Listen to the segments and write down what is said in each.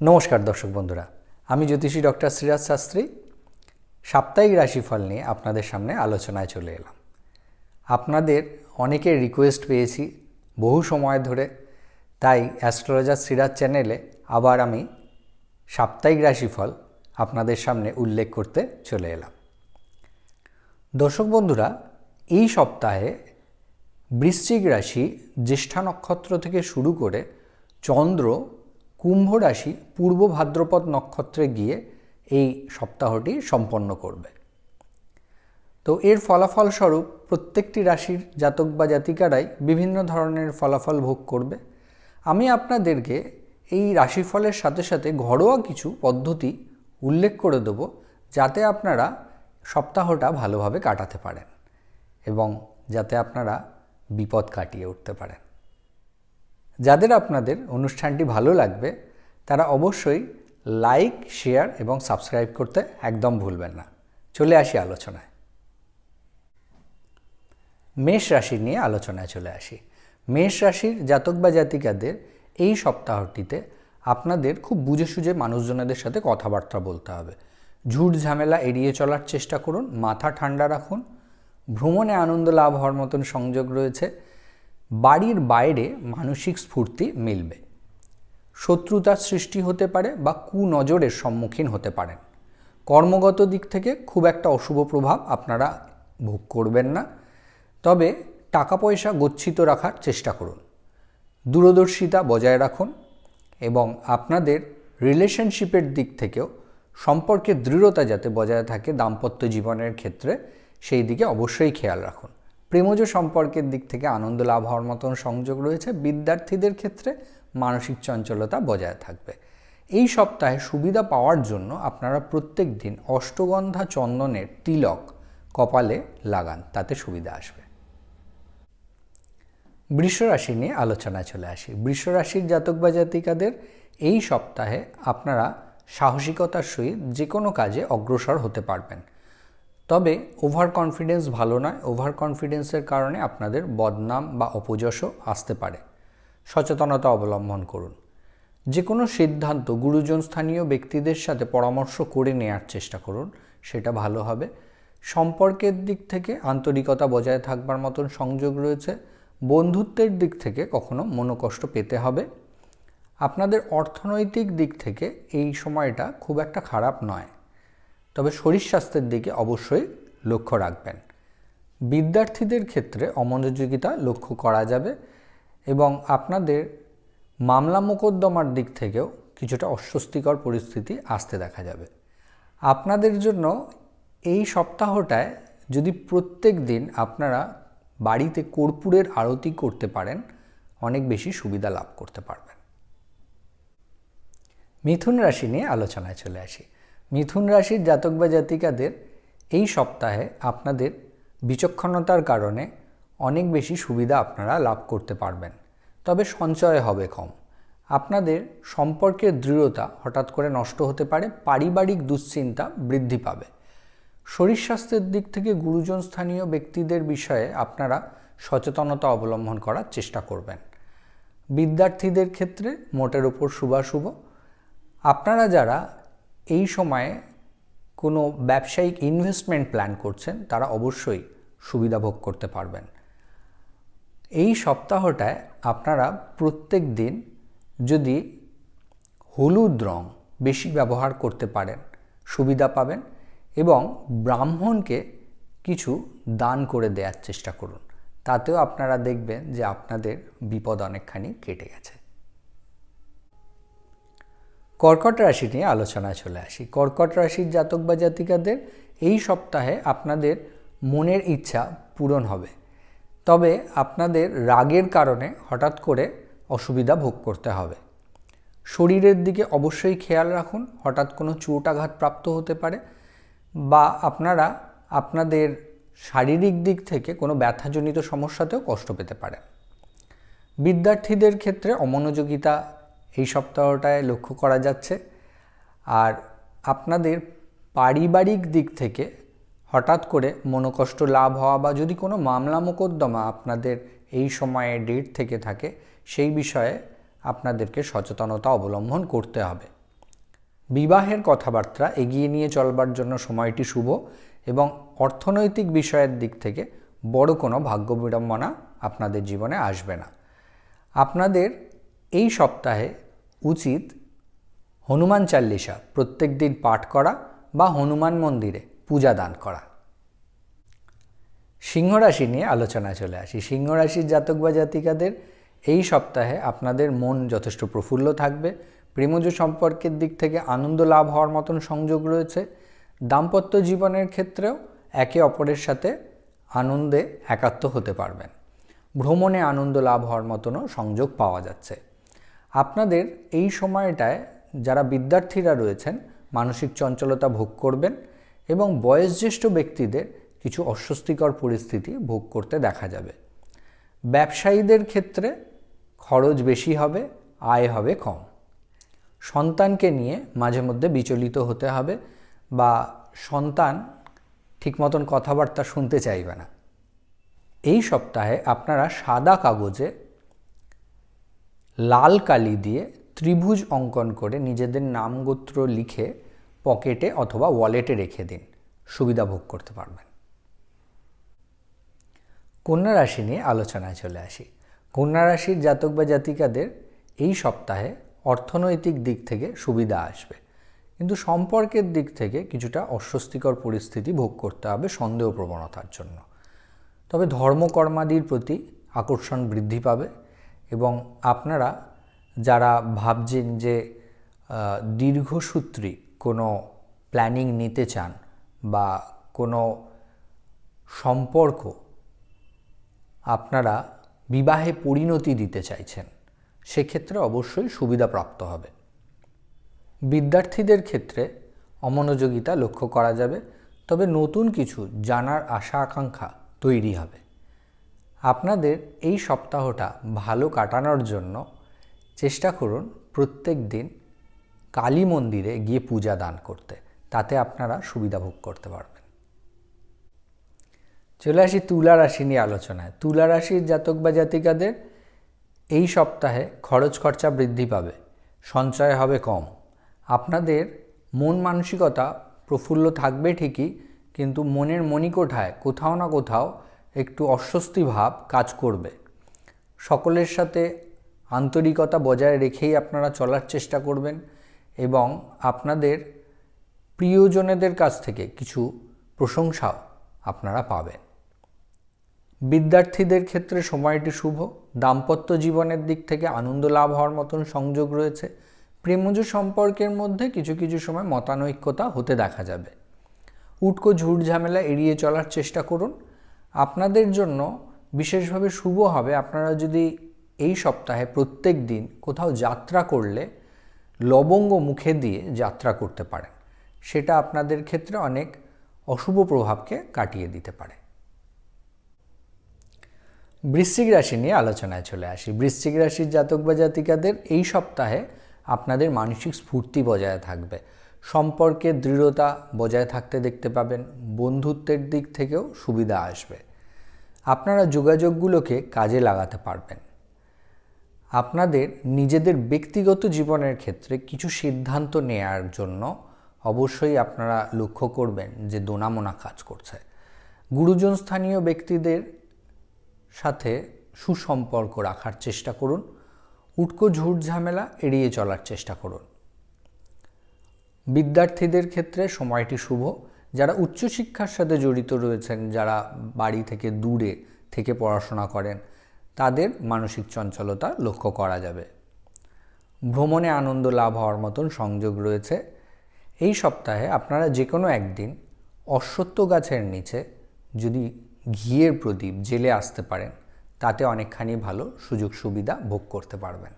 নমস্কার দর্শক বন্ধুরা, আমি জ্যোতিষী ডক্টর শ্রীরাজ শাস্ত্রী। সাপ্তাহিক রাশিফল নিয়ে আপনাদের সামনে আলোচনায় চলে এলাম। আপনাদের অনেকের রিকোয়েস্ট পেয়েছি বহু সময় ধরে, তাই অ্যাস্ট্রোলজার শ্রীরাজ চ্যানেলে আবার আমি সাপ্তাহিক রাশিফল আপনাদের সামনে উল্লেখ করতে চলে এলাম। দর্শক বন্ধুরা, এই সপ্তাহে বৃশ্চিক রাশি জ্যেষ্ঠা নক্ষত্র থেকে শুরু করে চন্দ্র কুম্ভ রাশি পূর্ব ভাদ্রপদ নক্ষত্রে গিয়ে এই সপ্তাহটি সম্পন্ন করবে। তো এর ফলাফল স্বরূপ প্রত্যেকটি রাশির জাতক বা জাতিকারাই বিভিন্ন ধরনের ফলাফল ভোগ করবে। আমি আপনাদেরকে এই রাশিফলের সাথে সাথে ঘরোয়া কিছু পদ্ধতি উল্লেখ করে দেবো, যাতে আপনারা সপ্তাহটা ভালোভাবে কাটাতে পারেন এবং যাতে আপনারা বিপদ কাটিয়ে উঠতে পারেন। যাদের আপনাদের অনুষ্ঠানটি ভালো লাগবে, তারা অবশ্যই লাইক শেয়ার এবং সাবস্ক্রাইব করতে একদম ভুলবেন না। চলে আসি আলোচনায়। মেষ রাশি নিয়ে আলোচনায় চলে আসি। মেষ রাশির জাতক বা জাতিকাদের এই সপ্তাহটিতে আপনাদের খুব বুঝে সুঝে মানুষজনেদের সাথে কথাবার্তা বলতে হবে। ঝুট ঝামেলা এড়িয়ে চলার চেষ্টা করুন, মাথা ঠান্ডা রাখুন। ভ্রমণে আনন্দ লাভ হওয়ার মতন সংযোগ রয়েছে। বাড়ির বাইরে মানসিক স্ফূর্তি মিলবে। শত্রুতার সৃষ্টি হতে পারে বা কুনজরের সম্মুখীন হতে পারেন। কর্মগত দিক থেকে খুব একটা অশুভ প্রভাব আপনারা ভোগ করবেন না। তবে টাকা পয়সা গচ্ছিত রাখার চেষ্টা করুন। দূরদর্শিতা বজায় রাখুন এবং আপনাদের রিলেশনশিপের দিক থেকেও সম্পর্কের দৃঢ়তা যাতে বজায় থাকে দাম্পত্য জীবনের ক্ষেত্রে, সেই দিকে অবশ্যই খেয়াল রাখুন। প্রেমজ সম্পর্কের দিক থেকে আনন্দ লাভ হওয়ার মতন সংযোগ রয়েছে। বিদ্যার্থীদের ক্ষেত্রে মানসিক চঞ্চলতা বজায় থাকবে। এই সপ্তাহে সুবিধা পাওয়ার জন্য আপনারা প্রত্যেক দিন অষ্টগন্ধা চন্দনের তিলক কপালে লাগান, তাতে সুবিধা আসবে। বৃষরাশি নিয়ে আলোচনা চলে আসি। বৃষরাশির জাতক বা জাতিকাদের এই সপ্তাহে আপনারা সাহসিকতার সহিত যে কোনো কাজে অগ্রসর হতে পারবেন। তবে ওভার কনফিডেন্স ভালো নয়। ওভার কনফিডেন্সের কারণে আপনাদের বদনাম বা অপযশও আসতে পারে। সচেতনতা অবলম্বন করুন। যে কোনো সিদ্ধান্ত গুরুজন স্থানীয় ব্যক্তিদের সাথে পরামর্শ করে নেওয়ার চেষ্টা করুন, সেটা ভালো হবে। সম্পর্কের দিক থেকে আন্তরিকতা বজায় থাকবার মতন সংযোগ রয়েছে। বন্ধুত্বের দিক থেকে কখনো মনোকষ্ট পেতে হবে। আপনাদের অর্থনৈতিক দিক থেকে এই সময়টা খুব একটা খারাপ নয়। তবে শরীর স্বাস্থ্যের দিকে অবশ্যই লক্ষ্য রাখবেন। বিদ্যার্থীদের ক্ষেত্রে অমনোযোগিতা লক্ষ্য করা যাবে এবং আপনাদের মামলা মোকদ্দমার দিক থেকেও কিছুটা অস্বস্তিকর পরিস্থিতি আসতে দেখা যাবে। আপনাদের জন্য এই সপ্তাহটায় যদি প্রত্যেক দিন আপনারা বাড়িতে কর্পূরের আরতি করতে পারেন, অনেক বেশি সুবিধা লাভ করতে পারবেন। মিথুন রাশি নিয়ে আলোচনায় চলে আসি। মিথুন রাশির জাতক বা জাতিকাদের এই সপ্তাহে আপনাদের বিচক্ষণতার কারণে অনেক বেশি সুবিধা আপনারা লাভ করতে পারবেন। তবে সঞ্চয় হবে কম। আপনাদের সম্পর্কের দৃঢ়তা হঠাৎ করে নষ্ট হতে পারে, পারিবারিক দুশ্চিন্তা বৃদ্ধি পাবে। শরীর স্বাস্থ্যের দিক থেকে গুরুজন স্থানীয় ব্যক্তিদের বিষয়ে আপনারা সচেতনতা অবলম্বন করার চেষ্টা করবেন। বিদ্যার্থীদের ক্ষেত্রে মোটের ওপর শুভাশুভ। আপনারা যারা এই সময়ে কোনো ব্যবসায়িক ইনভেস্টমেন্ট প্ল্যান করছেন, তারা অবশ্যই সুবিধা ভোগ করতে পারবেন। এই সপ্তাহটায় আপনারা প্রত্যেক দিন যদি হলুদ রং বেশি ব্যবহার করতে পারেন, সুবিধা পাবেন এবং ব্রাহ্মণকে কিছু দান করে দেওয়ার চেষ্টা করুন। তাতেও আপনারা দেখবেন যে আপনাদের বিপদ অনেকখানি কেটে গেছে। কর্কট রাশি নিয়ে আলোচনায় চলে আসি। কর্কট রাশির জাতক বা জাতিকাদের এই সপ্তাহে আপনাদের মনের ইচ্ছা পূরণ হবে। তবে আপনাদের রাগের কারণে হঠাৎ করে অসুবিধা ভোগ করতে হবে। শরীরের দিকে অবশ্যই খেয়াল রাখুন, হঠাৎ কোনো চোট আঘাত প্রাপ্ত হতে পারে বা আপনারা আপনাদের শারীরিক দিক থেকে কোনো ব্যথাজনিত সমস্যাতেও কষ্ট পেতে পারেন। বিদ্যার্থীদের ক্ষেত্রে অমনোযোগিতা এই সপ্তাহটায় লক্ষ্য করা যাচ্ছে। আর আপনাদের পারিবারিক দিক থেকে হঠাৎ করে মনোকষ্ট লাভ হওয়া বা যদি কোনো মামলা মোকদ্দমা আপনাদের এই সময়ে ডেট থেকে থাকে, সেই বিষয়ে আপনাদেরকে সচেতনতা অবলম্বন করতে হবে। বিবাহের কথাবার্তা এগিয়ে নিয়ে চলবার জন্য সময়টি শুভ এবং অর্থনৈতিক বিষয়ের দিক থেকে বড় কোনো ভাগ্য বিড়ম্বনা আপনাদের জীবনে আসবে না। আপনাদের এই সপ্তাহে উচিত হনুমান চাল্লিশা প্রত্যেক দিন পাঠ করা বা হনুমান মন্দিরে পূজা দান করা। সিংহরাশি নিয়ে আলোচনায় চলে আসি। সিংহরাশির জাতক বা জাতিকাদের এই সপ্তাহে আপনাদের মন যথেষ্ট প্রফুল্ল থাকবে। প্রেমজ সম্পর্কের দিক থেকে আনন্দ লাভ হওয়ার মতন সংযোগ রয়েছে। দাম্পত্য জীবনের ক্ষেত্রেও একে অপরের সাথে আনন্দে একাত্ম হতে পারবেন। ভ্রমণে আনন্দ লাভ হওয়ার মতনও সংযোগ পাওয়া যাচ্ছে। আপনাদের এই সময়টায় যারা বিদ্যার্থীরা রয়েছেন, মানসিক চঞ্চলতা ভোগ করবেন এবং বয়োজ্যেষ্ঠ ব্যক্তিদের কিছু অস্বস্তিকর পরিস্থিতি ভোগ করতে দেখা যাবে। ব্যবসায়ীদের ক্ষেত্রে খরচ বেশি হবে, আয় হবে কম। সন্তানকে নিয়ে মাঝে মধ্যে বিচলিত হতে হবে বা সন্তান ঠিক মতন কথাবার্তা শুনতে চাইবে না। এই সপ্তাহে আপনারা সাদা কাগজে লাল কালি দিয়ে ত্রিভুজ অঙ্কন করে নিজেদের নাম গোত্র লিখে পকেটে অথবা ওয়ালেটে রেখে দিন। সুবিধা ভোগ করতে পারবেন। কন্যা রাশি নিয়ে আলোচনায় চলে আসি। কন্যা রাশির জাতক বা জাতিকাদের এই সপ্তাহে অর্থনৈতিক দিক থেকে সুবিধা আসবে। কিন্তু সম্পর্কের দিক থেকে কিছুটা অস্বস্তিকর পরিস্থিতি ভোগ করতে হবে সন্দেহ প্রবণতার জন্য। তবে ধর্মকর্মাদির প্রতি আকর্ষণ বৃদ্ধি পাবে। এবং আপনারা যারা ভাবছেন যে দীর্ঘসূত্রী কোনো প্ল্যানিং নিতে চান বা কোনো সম্পর্ক আপনারা বিবাহে পরিণতি দিতে চাইছেন, সেক্ষেত্রে অবশ্যই সুবিধাপ্রাপ্ত হবে। বিদ্যার্থীদের ক্ষেত্রে অমনোযোগিতা লক্ষ্য করা যাবে, তবে নতুন কিছু জানার আশা আকাঙ্ক্ষা তৈরি হবে। আপনাদের এই সপ্তাহটা ভালো কাটানোর জন্য চেষ্টা করুন প্রত্যেক দিন কালী মন্দিরে গিয়ে পূজা দান করতে। তাতে আপনারা সুবিধা ভোগ করতে পারবেন। চলে আসি তুলা রাশি নিয়ে আলোচনায়। তুলা রাশির জাতক বা জাতিকাদের এই সপ্তাহে খরচ খরচা বৃদ্ধি পাবে, সঞ্চয় হবে কম। আপনাদের মন মানসিকতা প্রফুল্ল থাকবে ঠিকই, কিন্তু মনের মণিকোঠায় কোথাও না কোথাও একটু অস্বস্তি ভাব কাজ করবে। সকলের সাথে আন্তরিকতা বজায় রেখেই আপনারা চলার চেষ্টা করবেন এবং আপনাদের প্রিয়জনেদের কাছ থেকে কিছু প্রশংসাও আপনারা পাবেন। বিদ্যার্থীদের ক্ষেত্রে সময়টি শুভ, দাম্পত্য জীবনের দিক থেকে আনন্দ লাভ হওয়ার মতন সংযোগ রয়েছে। প্রেমজ সম্পর্কের মধ্যে কিছু কিছু সময় মতানৈক্যতা হতে দেখা যাবে। উটকো ঝুট ঝামেলা এড়িয়ে চলার চেষ্টা করুন আপনাদের জন্য বিশেষভাবে শুভ হবে আপনারা যদি এই সপ্তাহে প্রত্যেক দিন কোথাও যাত্রা করলে লবঙ্গ মুখে দিয়ে যাত্রা করতে পারেন। সেটা আপনাদের ক্ষেত্রে অনেক অশুভ প্রভাবকে কাটিয়ে দিতে পারে। বৃশ্চিক রাশি নিয়ে আলোচনায় চলে আসি। বৃশ্চিক রাশির জাতক বা জাতিকাদের এই সপ্তাহে আপনাদের মানসিক স্ফূর্তি বজায় থাকবে। সম্পর্কে দৃঢ়তা বজায় থাকতে দেখতে পাবেন। বন্ধুত্বের দিক থেকেও সুবিধা আসবে। আপনারা যোগাযোগগুলোকে কাজে লাগাতে পারবেন। আপনাদের নিজেদের ব্যক্তিগত জীবনের ক্ষেত্রে কিছু সিদ্ধান্ত নেয়ার জন্য অবশ্যই আপনারা লক্ষ্য করবেন যে দোনামোনা কাজ করছে। গুরুজন স্থানীয় ব্যক্তিদের সাথে সুসম্পর্ক রাখার চেষ্টা করুন, উটকো ঝুট ঝামেলা এড়িয়ে চলার চেষ্টা করুন। বিদ্যার্থীদের ক্ষেত্রে সময়টি শুভ যারা উচ্চশিক্ষার সাথে জড়িত রয়েছেন, যারা বাড়ি থেকে দূরে থেকে পড়াশোনা করেন, তাদের মানসিক চঞ্চলতা লক্ষ্য করা যাবে। ভ্রমণে আনন্দ লাভ হওয়ার মতন সংযোগ রয়েছে। এই সপ্তাহে আপনারা যে কোনো একদিন অশ্বত্থ গাছের নিচে যদি ঘিয়ের প্রদীপ জেলে আসতে পারেন, তাতে অনেকখানি ভালো সুযোগ সুবিধা ভোগ করতে পারবেন।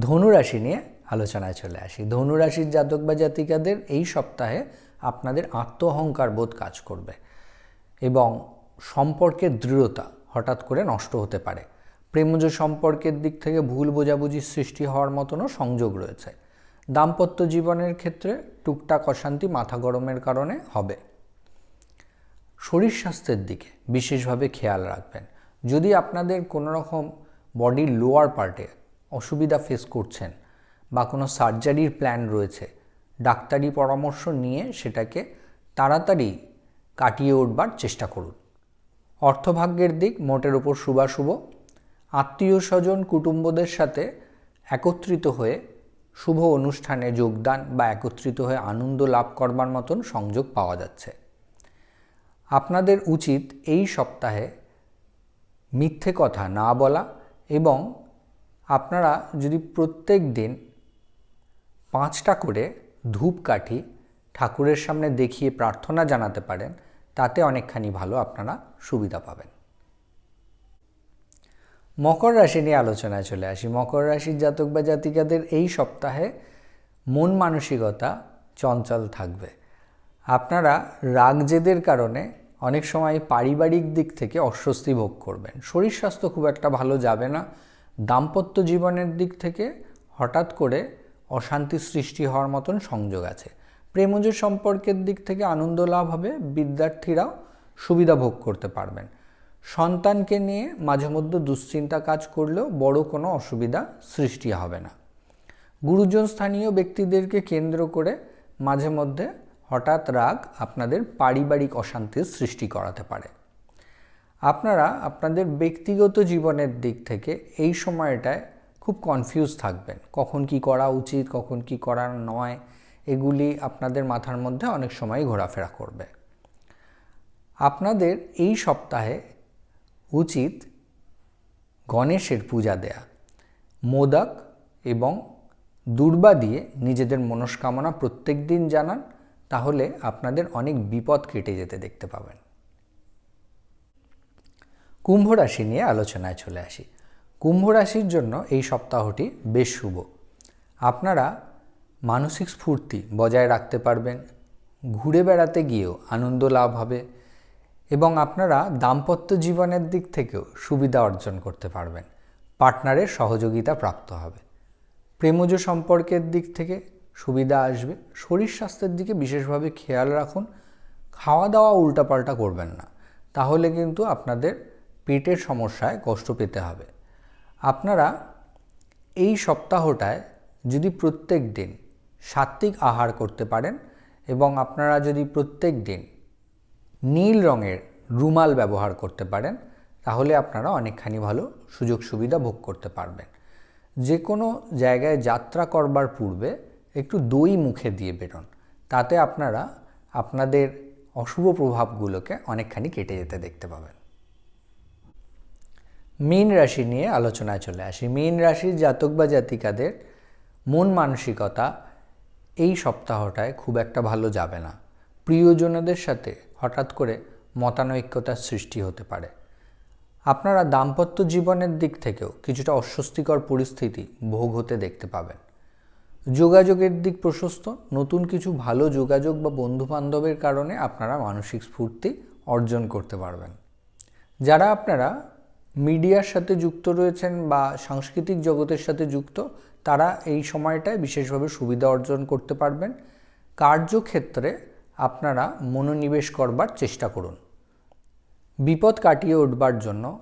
ধনুরাশি নিয়ে আলোচনায় চলে আসি। ধনুরাশির জাতক বা জাতিকাদের এই সপ্তাহে আপনাদের আত্ম অহংকার বোধ কাজ করবে এবং সম্পর্কের দৃঢ়তা হঠাৎ করে নষ্ট হতে পারে। প্রেমজ সম্পর্কের দিক থেকে ভুল বোঝাবুঝির সৃষ্টি হওয়ার মতনও সংযোগ রয়েছে। দাম্পত্য জীবনের ক্ষেত্রে টুকটাক অশান্তি মাথা গরমের কারণে হবে। শরীর স্বাস্থ্যের দিকে বিশেষভাবে খেয়াল রাখবেন। যদি আপনাদের কোনো রকম বডির লোয়ার পার্টে অসুবিধা ফেস করছেন বা কোনো সার্জারির প্ল্যান রয়েছে, ডাক্তারি পরামর্শ নিয়ে সেটাকে তাড়াতাড়ি কাটিয়ে উঠবার চেষ্টা করুন। অর্থভাগ্যের দিক মোটের ওপর শুভাশুভ। আত্মীয় স্বজন, কুটুম্বদের সাথে একত্রিত হয়ে শুভ অনুষ্ঠানে যোগদান বা একত্রিত হয়ে আনন্দ লাভ করবার মতন সংযোগ পাওয়া যাচ্ছে। আপনাদের উচিত এই সপ্তাহে মিথ্যে কথা না বলা এবং আপনারা যদি প্রত্যেক দিন পাঁচটা করে ধূপকাঠি ঠাকুরের সামনে দেখিয়ে প্রার্থনা জানাতে পারেন, তাতে অনেকখানি ভালো আপনারা সুবিধা পাবেন। মকর রাশি নিয়ে আলোচনায় চলে আসি। মকর রাশির জাতক বা জাতিকাদের এই সপ্তাহে মন মানসিকতা চঞ্চল থাকবে। আপনারা রাগ জেদের কারণে অনেক সময় পারিবারিক দিক থেকে অস্বস্তি ভোগ করবেন। শরীর স্বাস্থ্য খুব একটা ভালো যাবে না। দাম্পত্য জীবনের দিক থেকে হঠাৎ করে অশান্তি সৃষ্টি হওয়ার মতন সংযোগ আছে। প্রেমজ সম্পর্কের দিক থেকে আনন্দ লাভ হবে, বিদ্যার্থীরাও সুবিধা ভোগ করতে পারবেন। সন্তানকে নিয়ে মাঝে মধ্যে দুশ্চিন্তা কাজ করলেও বড় কোনো অসুবিধা সৃষ্টি হবে না। গুরুজন স্থানীয় ব্যক্তিদেরকে কেন্দ্র করে মাঝে মধ্যে হঠাৎ রাগ আপনাদের পারিবারিক অশান্তির সৃষ্টি করাতে পারে। আপনারা আপনাদের ব্যক্তিগত জীবনের দিক থেকে এই সময়টায় খুব কনফিউজ থাকবেন। কখন কি করা উচিত, কখন কি করা নয়, এগুলি আপনাদের মাথার মধ্যে অনেক সময় ঘোরাফেরা করবে। আপনাদের এই সপ্তাহে উচিত গণেশের পূজা দেয়া। মোদক এবং দুর্বা দিয়ে নিজেদের মনস্কামনা প্রত্যেক দিন জানান, তাহলে আপনাদের অনেক বিপদ কেটে যেতে দেখতে পাবেন। কুম্ভ রাশি নিয়ে আলোচনায় চলে আসি। কুম্ভ রাশির জন্য এই সপ্তাহটি বেশ শুভ। আপনারা মানসিক স্ফূর্তি বজায় রাখতে পারবেন, ঘুরে বেড়াতে গিয়েও আনন্দ লাভ হবে এবং আপনারা দাম্পত্য জীবনের দিক থেকেও সুবিধা অর্জন করতে পারবেন পার্টনারের সহযোগিতা প্রাপ্ত হবে। প্রেমজ সম্পর্কের দিক থেকে সুবিধা আসবে, শরীর স্বাস্থ্যের দিকে বিশেষভাবে খেয়াল রাখুন খাওয়া দাওয়া উল্টাপাল্টা করবেন না, তাহলে কিন্তু আপনাদের পেটের সমস্যায় কষ্ট পেতে হবে। আপনারা এই সপ্তাহটায় যদি প্রত্যেক দিন সাত্ত্বিক আহার করতে পারেন এবং আপনারা যদি প্রত্যেক দিন নীল রঙের রুমাল ব্যবহার করতে পারেন, তাহলে আপনারা অনেকখানি ভালো সুযোগ সুবিধা ভোগ করতে পারবেন। যে কোনো জায়গায় যাত্রা করবার পূর্বে একটু দই মুখে দিয়ে বেরোন, তাতে আপনারা আপনাদের অশুভ প্রভাবগুলোকে অনেকখানি কেটে যেতে দেখতে পাবেন। মীন রাশি নিয়ে আলোচনায় চলে আসি। মীন রাশির জাতক বা জাতিকাদের মন মানসিকতা এই সপ্তাহটায় খুব একটা ভালো যাবে না। প্রিয়জনদের সাথে হঠাৎ করে মতানৈক্যতার সৃষ্টি হতে পারে। আপনারা দাম্পত্য জীবনের দিক থেকেও কিছুটা অস্বস্তিকর পরিস্থিতি ভোগ হতে দেখতে পাবেন। যোগাযোগের দিক প্রশস্ত, নতুন কিছু ভালো যোগাযোগ বা বন্ধুবান্ধবের কারণে আপনারা মানসিক স্ফূর্তি অর্জন করতে পারবেন। যারা আপনারা মিডিয়ার সাথে যুক্ত রয়েছেন বা সাংস্কৃতিক জগতের সাথে যুক্ত, তারা এই সময়টায় বিশেষভাবে সুবিধা অর্জন করতে পারবেন। কার্যক্ষেত্রে আপনারা মনোনিবেশ করবার চেষ্টা করুন। বিপদ কাটিয়ে উঠবার জন্য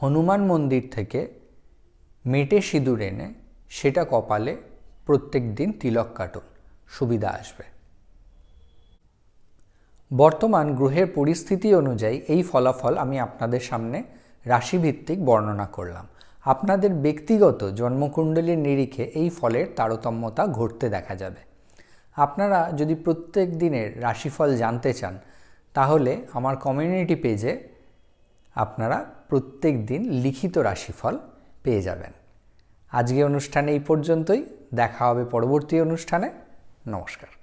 হনুমান মন্দির থেকে মেটে সিঁদুর এনে সেটা কপালে প্রত্যেক দিন তিলক কাটুন, সুবিধা আসবে। বর্তমান গ্রহের পরিস্থিতি অনুযায়ী এই ফলাফল আমি আপনাদের সামনে রাশিভিত্তিক বর্ণনা করলাম। আপনাদের ব্যক্তিগত জন্মকুণ্ডলীর নিরিখে এই ফলের তারতম্যতা ঘটতে দেখা যাবে। আপনারা যদি প্রত্যেক দিনের রাশিফল জানতে চান, তাহলে আমার কমিউনিটি পেজে আপনারা প্রত্যেক দিন লিখিত রাশিফল পেয়ে যাবেন। আজকে অনুষ্ঠানে এই পর্যন্তই। দেখা হবে পরবর্তী অনুষ্ঠানে। নমস্কার।